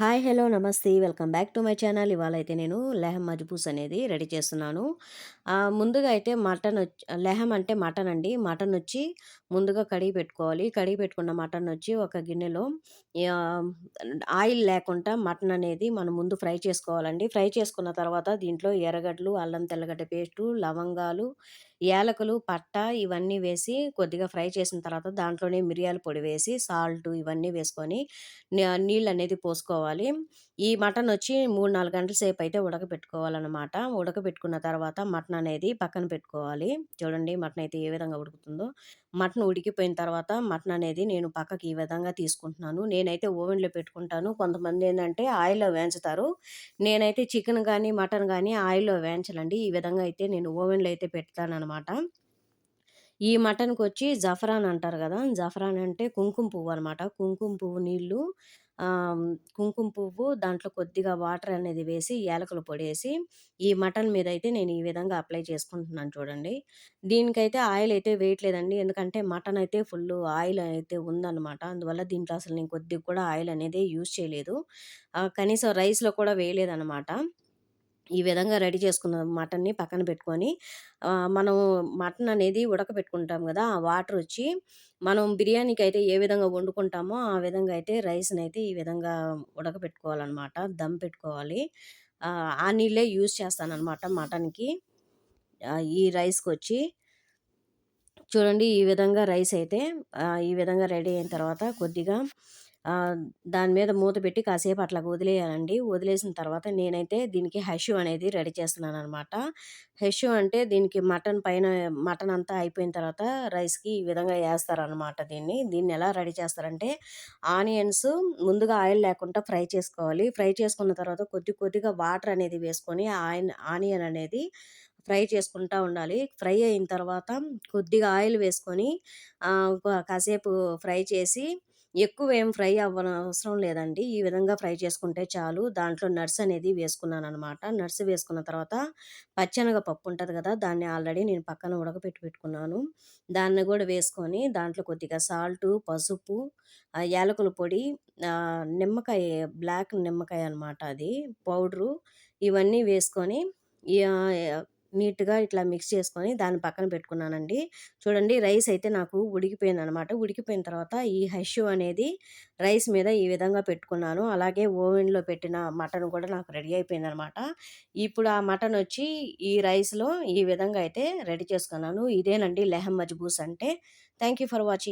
Hi hello నమస్తే. Welcome back to my channel. ఇవాళ అయితే నేను లెహం మజ్బూస్ అనేది రెడీ చేస్తున్నాను. ముందుగా అయితే మటన్ వచ్చి లెహం అంటే మటన్ అండి. మటన్ వచ్చి ముందుగా కడిగి పెట్టుకోవాలి. కడిగి పెట్టుకున్న మటన్ వచ్చి ఒక గిన్నెలో ఆయిల్ లేకుండా మటన్ అనేది మనం ముందు ఫ్రై చేసుకోవాలండి. ఫ్రై చేసుకున్న తర్వాత దీంట్లో ఎర్రగడ్డలు అల్లం తెల్లగడ్డ పేస్టు లవంగాలు యాలకులు పట్ట ఇవన్నీ వేసి కొద్దిగా ఫ్రై చేసిన తర్వాత దాంట్లోనే మిరియాల పొడి వేసి సాల్ట్ ఇవన్నీ వేసుకొని నీళ్ళు అనేది పోసుకోవాలి. ఈ మటన్ వచ్చి మూడు నాలుగు గంటల సేపు అయితే ఉడకబెట్టుకోవాలన్నమాట. ఉడకబెట్టుకున్న తర్వాత మటన్ అనేది పక్కన పెట్టుకోవాలి. చూడండి మటన్ అయితే ఏ విధంగా ఉడుకుతుందో. మటన్ ఉడికిపోయిన తర్వాత మటన్ అనేది నేను పక్కకి ఈ విధంగా తీసుకుంటున్నాను. నేనైతే ఓవెన్లో పెట్టుకుంటాను. కొంతమంది ఏంటంటే ఆయిల్లో వేయించుతారు. నేనైతే చికెన్ కానీ మటన్ కానీ ఆయిల్లో వేయించాలండి ఈ విధంగా అయితే నేను ఓవెన్లో అయితే పెడతాను అనమాట. ఈ మటన్కి వచ్చి జఫరాన్ అంటారు కదా! జఫరాన్ అంటే కుంకుమ పువ్వు అనమాట. కుంకుమ పువ్వు నీళ్ళు కుంకుమ పువ్వు దాంట్లో కొద్దిగా వాటర్ అనేది వేసి యాలకులు పొడేసి ఈ మటన్ మీద అయితే నేను ఈ విధంగా అప్లై చేసుకుంటున్నాను చూడండి. దీనికైతే ఆయిల్ అయితే వేయట్లేదండి. ఎందుకంటే మటన్ అయితే ఫుల్ ఆయిల్ అయితే ఉందన్నమాట అందువల్ల దీంట్లో అసలు నేను కొద్దిగా కూడా ఆయిల్ అనేది యూజ్ చేయలేదు. కనీసం రైస్లో కూడా వేయలేదన్నమాట ఈ విధంగా రెడీ చేసుకున్న మటన్ని పక్కన పెట్టుకొని మనం మటన్ అనేది ఉడకబెట్టుకుంటాం కదా! ఆ వాటర్ వచ్చి మనం బిర్యానీకి అయితే ఏ విధంగా వండుకుంటామో ఆ విధంగా అయితే రైస్ని అయితే ఈ విధంగా ఉడకబెట్టుకోవాలన్నమాట. దమ్ పెట్టుకోవాలి. ఆ నీళ్ళే యూజ్ చేస్తానన్నమాట మటన్కి. ఈ రైస్కి వచ్చి చూడండి ఈ విధంగా రైస్ అయితే ఈ విధంగా రెడీ అయిన తర్వాత కొద్దిగా దాని మీద మూత పెట్టి కాసేపు అట్లా వదిలేయాలండి. వదిలేసిన తర్వాత నేనైతే దీనికి హెషు అనేది రెడీ చేస్తున్నాను అనమాట హెషు అంటే దీనికి మటన్ పైన మటన్ అంతా అయిపోయిన తర్వాత రైస్కి ఈ విధంగా వేస్తారనమాట దీన్ని. దీన్ని ఎలా రెడీ చేస్తారంటే ఆనియన్స్ ముందుగా ఆయిల్ లేకుండా ఫ్రై చేసుకోవాలి. ఫ్రై చేసుకున్న తర్వాత కొద్ది కొద్దిగా వాటర్ అనేది వేసుకొని ఆయిన్ ఆనియన్ అనేది ఫ్రై చేసుకుంటూ ఉండాలి. ఫ్రై అయిన తర్వాత కొద్దిగా ఆయిల్ వేసుకొని కాసేపు ఫ్రై చేసి ఎక్కువ ఏం ఫ్రై అవ్వనవసరం లేదండి. ఈ విధంగా ఫ్రై చేసుకుంటే చాలు. దాంట్లో నట్స్ అనేది వేసుకున్నాను అనమాట నట్స్ వేసుకున్న తర్వాత పచ్చనగ పప్పు ఉంటుంది కదా దాన్ని ఆల్రెడీ నేను పక్కన ఉడకపెట్టి పెట్టుకున్నాను. దాన్ని కూడా వేసుకొని దాంట్లో కొద్దిగా సాల్ట్ పసుపు యాలకుల పొడి నిమ్మకాయ బ్లాక్ నిమ్మకాయ అనమాట అది పౌడరు ఇవన్నీ వేసుకొని నీట్గా ఇట్లా మిక్స్ చేసుకొని దాని పక్కన పెట్టుకున్నానండి. చూడండి రైస్ అయితే నాకు ఉడికిపోయింది అనమాట ఉడికిపోయిన తర్వాత ఈ హష్యూ అనేది రైస్ మీద ఈ విధంగా పెట్టుకున్నాను. అలాగే ఓవెన్లో పెట్టిన మటన్ కూడా నాకు రెడీ అయిపోయింది అనమాట ఇప్పుడు ఆ మటన్ వచ్చి ఈ రైస్లో ఈ విధంగా అయితే రెడీ చేసుకున్నాను. ఇదేనండి లెహం మజ్బూస్ అంటే. Thank you for watching.